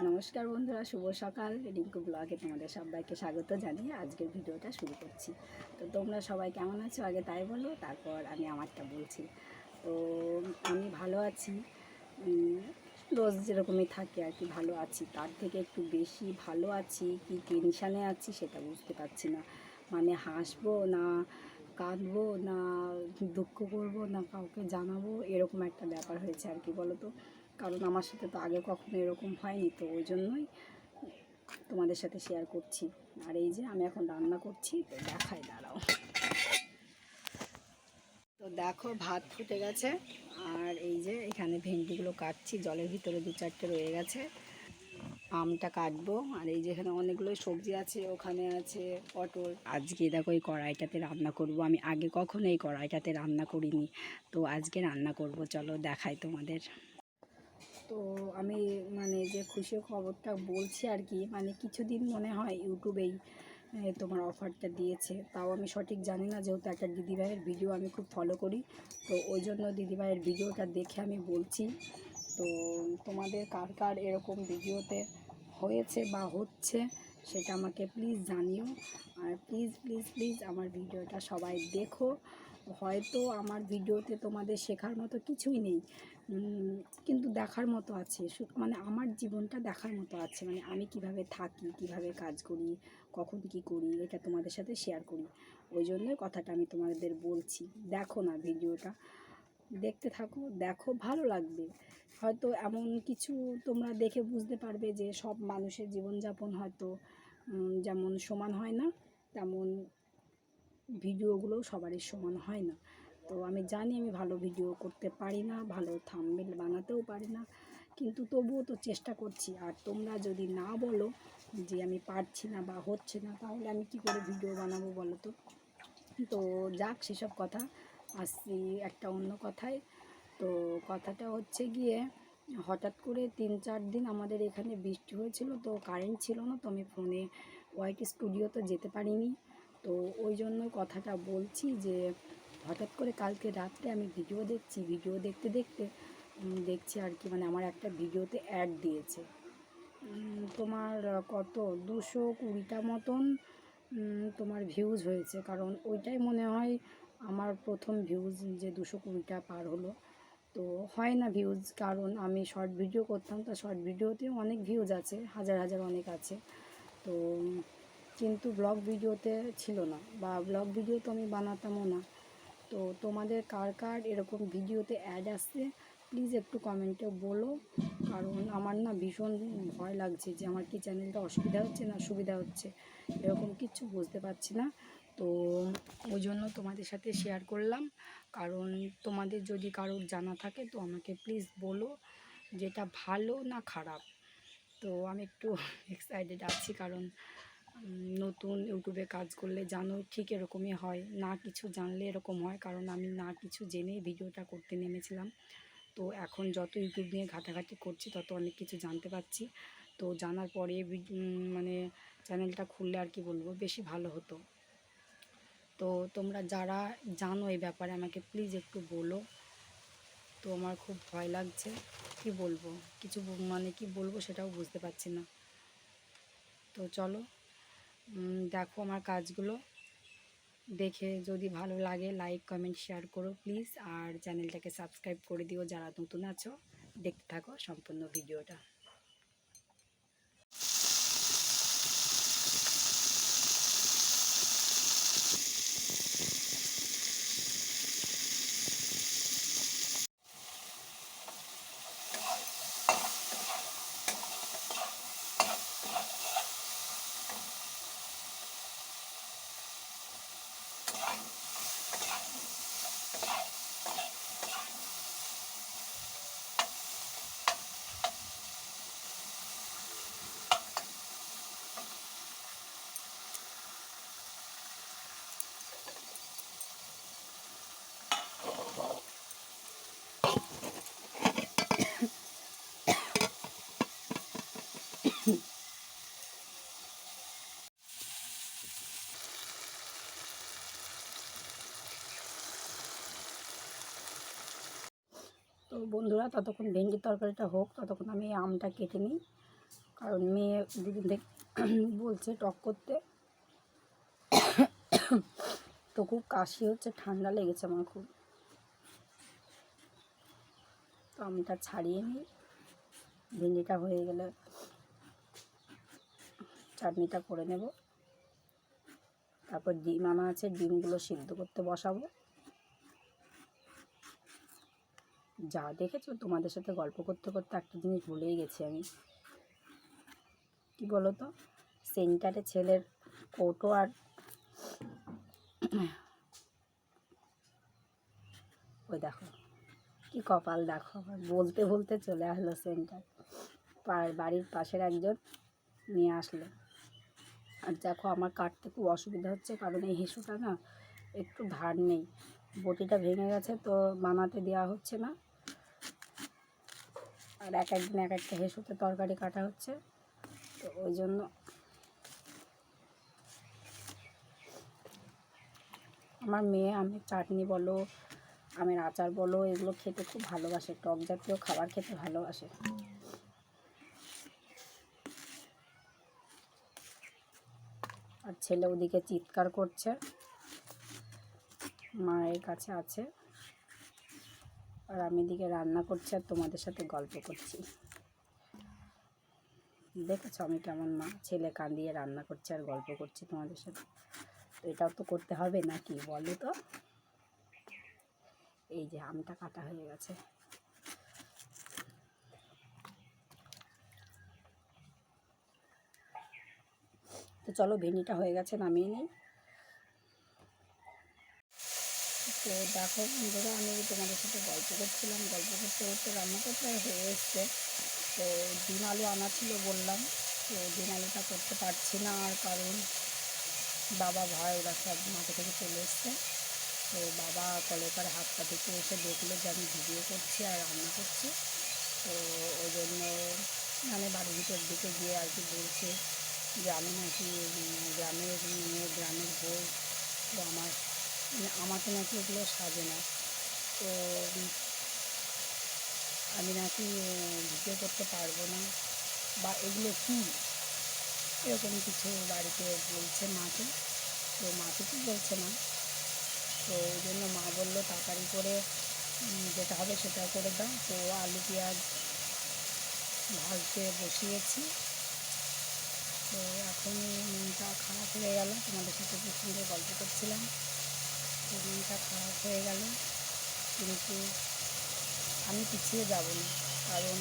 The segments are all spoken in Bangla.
নমস্কার বন্ধুরা, শুভ সকাল। রিঙ্কু ব্লগে তোমাদের সবাইকে স্বাগত জানিয়ে আজকের ভিডিওটা শুরু করছি। তো তোমরা সবাই কেমন আছো? আগে তাই বলো, তারপর আমি আমারটা বলছি। তো আমি ভালো আছি। রোজ যেরকমই থাকে আর কি, ভালো আছি। তার থেকে একটু বেশি ভালো আছি, কি টেনশানে আছি সেটা বুঝতে পারছি না। মানে হাসবো না, কাঁদবো না, দুঃখ করব না, কাউকে জানাব, এরকম একটা ব্যাপার হয়েছে আর কি, বলো তো? কারণ আমার সাথে তো আগে কখনো এরকম হয়নি, তো ওই জন্যই তোমাদের সাথে শেয়ার করছি। আর এই যে আমি এখন রান্না করছি, তো দেখাই, দাঁড়াও। তো দেখো, ভাত ফুটে গেছে, আর এই যে এখানে ভেন্ডিগুলো কাটছি, জলের ভিতরে দু চারটে রয়ে গেছে। আমটা কাটবো, আর এই যে এখানে অনেকগুলো সবজি আছে, ওখানে আছে পটল। আজকে দেখো এই কড়াইটাতে রান্না করব, আমি আগে কখনো এই কড়াইটাতে রান্না করিনি, তো আজকে রান্না করব, চলো দেখাই তোমাদের। তো আমি মানে যে খুশি খবরটা বলছি আর কি মানে কিছুদিন মনে হয় ইউটিউবেই তোমার অফারটা দিয়েছে। তাও আমি সঠিক জানি না, যেহেতু একটা দিদিভাইয়ের ভিডিও আমি খুব ফলো করি। তো ওই জন্য দিদিভাইয়ের ভিডিওটা দেখে আমি বলছি। তো তোমাদের কার কার এরকম ভিডিওতে হয়েছে বা হচ্ছে, সেটা আমাকে প্লিজ জানিও। আর প্লিজ প্লিজ প্লিজ আমার ভিডিওটা সবাই দেখো। হয়তো আমার ভিডিওতে তোমাদের শেখার মতো কিছুই নেই। কিন্তু দেখার মতো আছে। মানে আমার জীবনটা দেখার মতো আছে। মানে আমি কীভাবে থাকি, কীভাবে কাজ করি, কখন কি করি, এটা তোমাদের সাথে শেয়ার করি। ওই জন্যই কথাটা আমি তোমাদের বলছি। দেখো না ভিডিওটা। দেখতে থাকো, দেখো, ভালো লাগবে। হয়তো এমন কিছু তোমরা দেখে বুঝতে পারবে যে সব মানুষের জীবনযাপন হয়তো যেমন সমান হয় না, তেমন ভিডিওগুলো সবারই সমান হয় না। তো আমি জানি আমি ভালো ভিডিও করতে পারি না, ভালো থাম্বনেল বানাতেও পারি না, কিন্তু তবুও তো চেষ্টা করছি। আর তোমরা যদি না বলো যে আমি পারছি না বা হচ্ছে না, তাহলে আমি কি করে ভিডিও বানাবো বলো তো? তো যাক, সেসব কথা। আসছি একটা অন্য কথায়। তো কথাটা হচ্ছে গিয়ে, হঠাৎ করে তিন চার দিন আমাদের এখানে বৃষ্টি হয়েছিল, তো কারেন্ট ছিল না, তো আমি ফোনে হোয়াইট স্টুডিওতে যেতে পারিনি। তো ওই জন্য কথাটা বলছি যে হঠাৎ করে কালকে রাত্রে আমি ভিডিও দেখছি ভিডিও দেখতে দেখতে দেখছি আর কি মানে আমার একটা ভিডিওতে অ্যাড দিয়েছে। তোমার কত? দুশো কুড়িটা মতন তোমার ভিউজ হয়েছে। কারণ ওইটাই মনে হয় আমার প্রথম ভিউজ যে দুশো কুড়িটা পার হলো। তো হয় না ভিউজ কারণ আমি শর্ট ভিডিও করতাম, তো শর্ট ভিডিওতেও অনেক ভিউজ আছে, হাজার হাজার অনেক আছে। তো কিন্তু ব্লগ ভিডিওতে ছিল না, বা ব্লগ ভিডিও তো আমি বানাতামও না। তো তোমাদের কার কার এরকম ভিডিওতে অ্যাড আসছে প্লিজ একটু কমেন্টে বলো। কারণ আমার না ভীষণ ভয় লাগছে যে আমার কি চ্যানেলটা অসুবিধা হচ্ছে না সুবিধা হচ্ছে, এরকম কিচ্ছু বুঝতে পারছি না। তো ওই জন্য তোমাদের সাথে শেয়ার করলাম। কারণ তোমাদের যদি কারোর জানা থাকে তো আমাকে প্লিজ বলো যেটা ভালো না খারাপ। তো আমি একটু এক্সাইটেড আছি কারণ নতুন ইউটিউবে কাজ করলে জানো ঠিক এরকমই হয়। না কিছু জানলে এরকম হয়, কারণ আমি না কিছু জেনেই ভিডিওটা করতে নেমেছিলাম। তো এখন যত ইউটিউব নিয়ে ঘাটাঘাটি করছি, তত অনেক কিছু জানতে পারছি। তো জানার পরে মানে চ্যানেলটা খুললে আর কি বলব, বেশি ভালো হতো। তো তোমরা যারা জানো এই ব্যাপারে আমাকে প্লিজ একটু বলো। তো আমার খুব ভয় লাগছে। কি বলব? কিছু মানে কি বলব সেটাও বুঝতে পারছি না। তো চলো। দেখো আমার কাজগুলো। দেখে যদি ভালো লাগে লাইক কমেন্ট শেয়ার করো প্লিজ আর চ্যানেলটাকে সাবস্ক্রাইব করে দিও যারা নতুন আছো। দেখতে থাকো সম্পূর্ণ ভিডিওটা তো বন্ধুরা, ততক্ষণ ভেন্ডির তরকারিটা হোক, ততক্ষণ আমি আমটা কেটে নিই। কারণ মেয়ে দুদিন থেকে বলছে টক করতে। তো খুব কাশি হচ্ছে, ঠান্ডা লেগেছে আমার খুব। তো আমটা ছাড়িয়ে নিই। ভেন্ডিটা হয়ে গেলে চাটনিটা করে নেব। তারপর ডিম আনা আছে ডিমগুলো সিদ্ধ করতে বসাবো। যা দেখেছ? তোমাদের সাথে গল্প করতে করতে একটা জিনিস ভুলেই গেছি আমি। কি বলো তো সেন্টারে ছেলের কৌটো আর ওই দেখো, কি কপাল দেখো? বলতে বলতে চলে আসলো সেন্টার। বাড়ির পাশের একজন নিয়ে আসলো। আর দেখো, আমার কাটতে খুব অসুবিধা হচ্ছে, কারণ এই হিসুটা না একটু ধার নেই। বটিটা ভেঙে গেছে, তো বানাতে দেওয়া হচ্ছে না। আর এক একদিন এক একটা হেসুতে তরকারি কাটা হচ্ছে, তো ওই জন্য। আমার মেয়ে আমের চাটনি বলো, আমের আচার বলো, এগুলো খেতে খুব ভালোবাসে, টক জাতীয় খাবার খেতে ভালোবাসে। আর ছেলে ওদিকে চিৎকার করছে, মায়ের কাছে আছে। আর আমি এদিকে রান্না করছি আর তোমাদের সাথে গল্প করছি। দেখেছ আমি কেমন মা, ছেলে কান্দিয়ে রান্না করছে আর গল্প করছি তোমাদের সাথে। তো এটাও তো করতে হবে নাকি বলো তো? এই যে আমটা কাটা হয়ে গেছে। তো চলো ভেন্ডিটা হয়ে গেছে, নামিয়ে নিই তো দেখো বন্ধুরা আমি তোমাদের সাথে গল্প করছিলাম, গল্প করতে করতে রান্নাটা প্রায় হয়ে এসছে। তো ডিম আলু আনা ছিল বললাম, তো ডিম আলুটা করতে পারছি না আর কারণ বাবা, ভাই ওরা সব মাঠে থেকে চলে এসছে। তো বাবা কলে করে হাত পা ধুতে এসে দেখল যে আমি ভিডিও করছি আর রান্না করছি। তো ওই জন্য মানে বাড়ির ভিতর দিকে গিয়ে আর কি বলছে যে আমি নাকি গ্রামের, মেয়ে গ্রামের বউ আমাকে নাকি এগুলো সাজে না। তো, আমি নাকি ভিডিও করতে পারব না বা এগুলো কী? এরকম কিছু বাড়িতে বলছে মাকে। তো মাকে কিছু বলছে না। তো ওই জন্য মা বলল তাড়াতাড়ি করে যেটা হবে সেটা করে দাও। তো আলু, পেঁয়াজ ভাজতে বসিয়েছি। তো এখন মনটা খারাপ হয়ে গেল। তোমাদের সাথে খুব সুন্দর গল্প করছিলাম। তো মনটা খারাপ হয়ে গেল, কিন্তু আমি পিছিয়ে যাব না, কারণ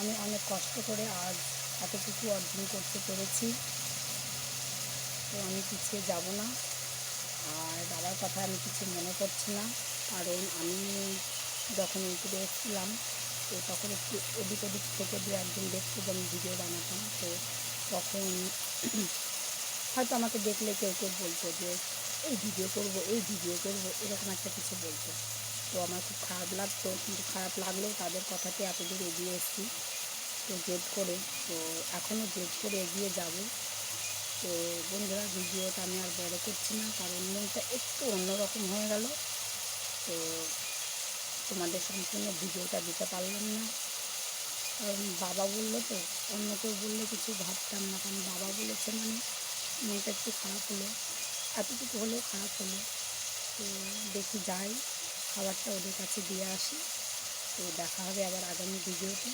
আমি অনেক কষ্ট করে আজ এতটুকু অর্জন করতে পেরেছি। তো আমি পিছিয়ে যাব না, আর বাবার কথা আমি কিছু মনে করছি না, কারণ আমি যখন ইউটিউবে এসেছিলাম, তো তখন একটু এদিক ওদিক থেকে দু একদিন দেখতে যে আমি ভিডিও বানাতাম, তো তখন হয়তো আমাকে দেখলে কেউ কেউ বলতো যে এই ভিডিও করব, এই ভিডিও করব, এরকম একটা কিছু বলতো। তো আমার খুব খারাপ লাগতো কিন্তু খারাপ লাগলেও তাদের কথাতে এতদূর এগিয়ে এসেছি। তো জেদ করে, তো এখনও জেদ করে এগিয়ে যাব। তো বন্ধুরা, ভিডিওটা আমি আর বড় করছি না, কারণ মনটা একটু অন্যরকম হয়ে গেল। তো তোমাদের সম্পূর্ণ ভিডিওটা দিতে পারলাম না। কারণ বাবা বলল তো, অন্য কেউ বললে কিছু ভাবতাম না, কারণ বাবা বলেছে মানে মনটা একটু খারাপ হলো। এতটুকু হলেও খারাপ হলো। তো দেখি যাই, খাবারটা ওদের কাছে দিয়ে আসি। তো দেখা হবে আবার আগামী ভিডিওতে।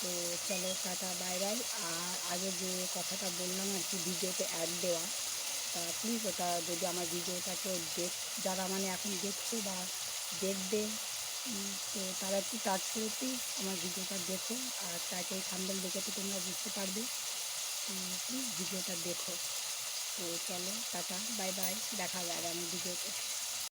তো চলো, টাটা, বাই বাই। আর আগে যে কথাটা বললাম আর কি, ভিডিওতে অ্যাড দেওয়া, তা প্লিজ ওটা যদি আমার ভিডিওটা কেউ দেখ, যারা মানে এখন দেখছ বা দেখবে তো তারা একটু টাচ করে আমার ভিডিওটা দেখো। আর টাইটেল থাম্বেল দেখে তো তোমরা বুঝতে পারবে। প্লিজ ভিডিওটা দেখো। তো চলো টাটা বাই বাই দেখা হবে আগামী ভিডিওতে